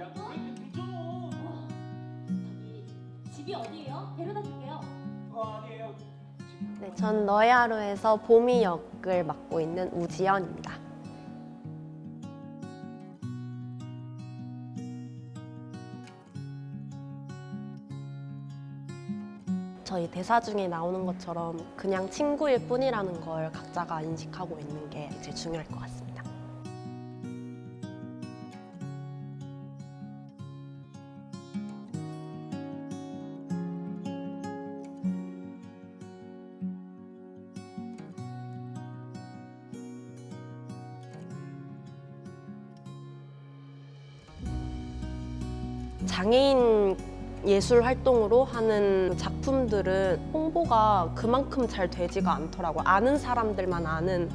저기 집이 어디예요? 데려다 줄게요. 어, 아니에요. 네, 전 너의 하루에서 봄이 역을 맡고 있는 우지연입니다. 저희 대사 중에 나오는 것처럼 그냥 친구일 뿐이라는 걸 각자가 인식하고 있는 게 제일 중요할 것 같습니다. 장애인 예술 활동으로 하는 작품들은 홍보가 그만큼 잘 되지가 않더라고요. 아는 사람들만 아는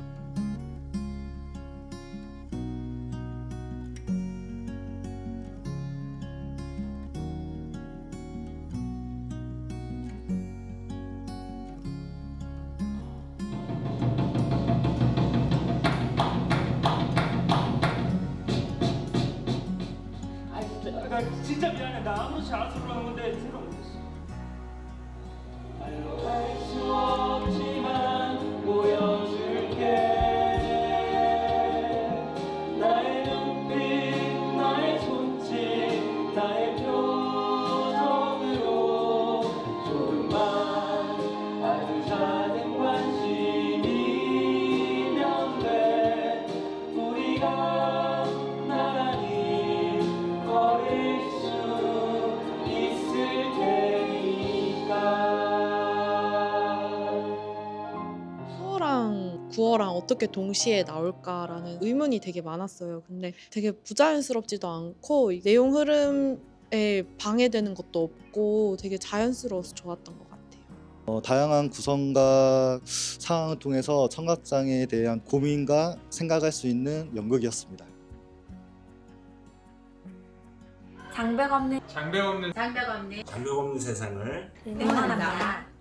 나 진짜 미안해. 나 아무렇지 않아서 그러는 건데 구어랑 어떻게 동시에 나올까라는 의문이 되게 많았어요. 근데 되게 부자연스럽지도 않고 이 내용 흐름에 방해되는 것도 없고 되게 자연스러워서 좋았던 것 같아요. 어, 다양한 구성과 상황을 통해서 청각장애에 대한 고민과 생각할 수 있는 연극이었습니다. 장벽 없는 장벽 없는 장벽 없는 장벽 없는 세상을 응원합니다.